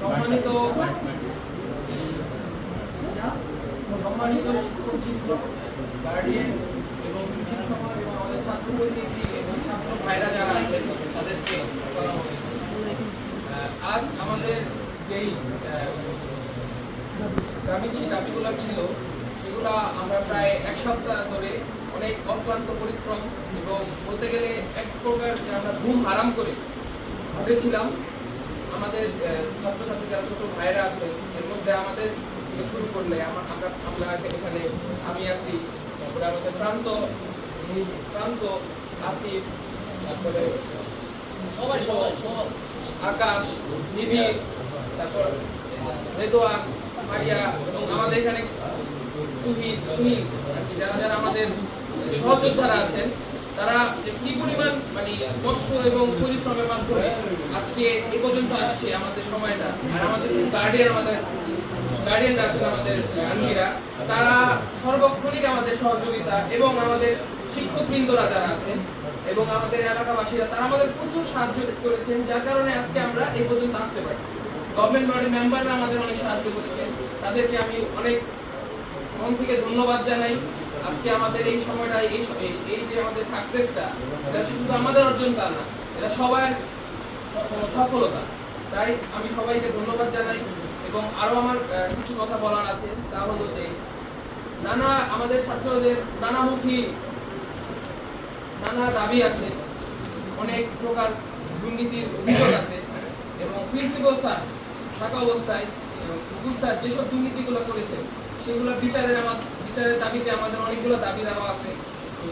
সম্মানিত সম্মানিত শিক্ষক এবং শিক্ষক এবং আমাদের ছাত্র প্রতিনিধি এবং ছাত্র ভাইরা যারা আছেন, তাদেরকে আজ আমাদের যেই দাবি ছিল দাবিগুলো ছিল, সেগুলো আমরা প্রায় এক সপ্তাহ ধরে অনেক অক্লান্ত পরিশ্রম এবং বলতে গেলে এক প্রকার আমরা ঘুম হারাম করে ভেবেছিলাম, আমাদের ছাত্রছাত্রী যারা ছোট ভাইয়েরা আছে, এর মধ্যে আমাদের শুরু করলে আমরা আমরা এখানে আমি আছি, তারপরে আমাদের প্রান্ত প্রান্ত, আসিফ, তারপরে সবাই সবাই আকাশ নিবিড় তারপর রেদোয়ান মারিয়া এবং আমাদের এখানে তুহিন তুহিন যারা যারা আমাদের সহযোদ্ধারা আছেন, তারা কি পরিমাণ মানে কষ্ট এবং পরিশ্রমের মাধ্যমে আজকে এ পর্যন্ত আসছে আমাদের সময়টা, আর আমাদের গার্ডিয়ান আমাদের গার্ডিয়ান আছেন আমাদের আন্টিরা, তারা সর্বক্ষণিক আমাদের সহযোগিতা এবং আমাদের শিক্ষকবৃন্দরা যারা আছেন এবং আমাদের এলাকাবাসীরা, তারা আমাদের প্রচুর সাহায্য করেছেন, যার কারণে আজকে আমরা এই পর্যন্ত আসতে পারছি। গভর্নমেন্ট বডির মেম্বাররা আমাদের অনেক সাহায্য করেছেন, তাদেরকে আমি অনেক মন থেকে ধন্যবাদ জানাই। আজকে আমাদের এই সময়টা, এই এই- যে আমাদের সাকসেসটা এটা শুধু আমাদের অর্জন তা না, এটা সবার সফলতা। তাই আমি সবাইকে ধন্যবাদ জানাই এবং আরও আমার কিছু কথা বলার আছে। তা হলো যে, নানা আমাদের ছাত্রদের নানামুখী, নানা দাবি আছে, অনেক প্রকার দুর্নীতির অভিযোগ আছে এবং প্রিন্সিপাল স্যার থাকা অবস্থায় মুকুল স্যার যেসব দুর্নীতিগুলো করেছেন সেগুলো বিচারের আমার বিচারের দাবিতে আমাদের অনেকগুলো দাবি দেওয়া আছে।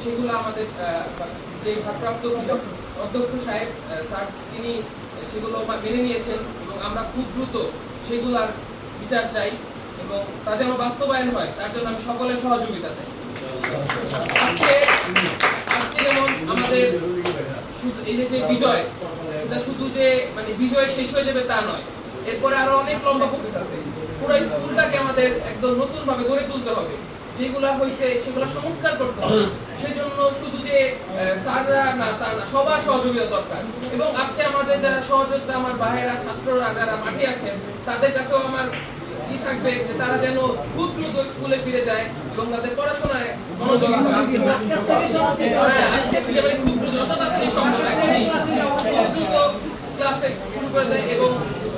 সেগুলো আমাদের যে ভারপ্রাপ্ত অধ্যক্ষ সাহেব স্যার, তিনি সেগুলো মেনে নিয়েছেন এবং আমরা খুব দ্রুত সেগুলার বিচার চাই এবং তা যেন বাস্তবায়ন হয়, তার জন্য আমি সকলের সহযোগিতা চাই। আজকে আজকে যেমন আমাদের শুধু এই যে বিজয়, সেটা শুধু যে মানে বিজয় শেষ হয়ে যাবে তা নয়, এরপরে আরও অনেক লম্বা প্রসেস আছে। আমাদের একদম নতুন ভাবে গড়ে তুলতে হবে। যেগুলা হয়েছে সেগুলো সংস্কার করতে হবে। সেজন্য শুধু যে স্যাররা না, তা না, সবার সহযোগিতা দরকার। এবং আজকে আমাদের যারা সহযোগিতা আমার ভাইয়েরা, ছাত্ররা যারা মাঠে আছেন, তাদের কাছেও আমার কি থাকবে যে তারা যেন খুব দ্রুত স্কুলে ফিরে যায় এবং তাদের পড়াশোনায় মনোযোগী হয়, আজকে থেকে মানে খুব দ্রুত, যত তাড়াতাড়ি সম্ভব খুব দ্রুত ক্লাসে শুরু করে দেয় এবং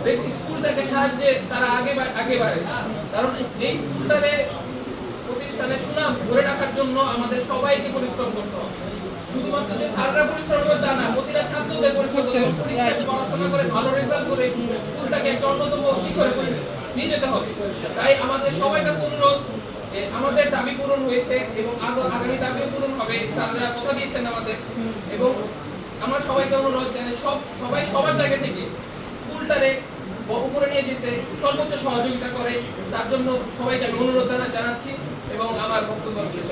স্কুলটাকে সাহায্যে তারা আগে আগে বাড়ে। কারণ এই স্কুলটাকে প্রতিষ্ঠানের সুনাম ধরে রাখার জন্য আমাদের সবাইকে পরিশ্রম করতে হবে। শুধুমাত্র যে স্যাররা পরিশ্রম করে তা না প্রতিটা ছাত্রদের পরিশ্রম করতে হবে। পরীক্ষায় পড়াশোনা করে ভালো রেজাল্ট করে স্কুলটাকে একটা অন্যতম শিখরে নিয়ে যেতে হবে। তাই আমাদের সবাই কাছে অনুরোধ যে আমাদের দাবি পূরণ হয়েছে এবং আগ- আগামী দাবিও পূরণ হবে স্যাররা কথা দিয়েছেন আমাদের। এবং আমার সবাইকে অনুরোধ যেন সব সবাই সবার জায়গা থেকে স্কুলটারে ব- উপরে নিয়ে যেতে সর্বোচ্চ সহযোগিতা করে, তার জন্য সবাইকে আমি অনুরোধ জানা- জানাচ্ছি এবং আমার বক্তব্য শেষ।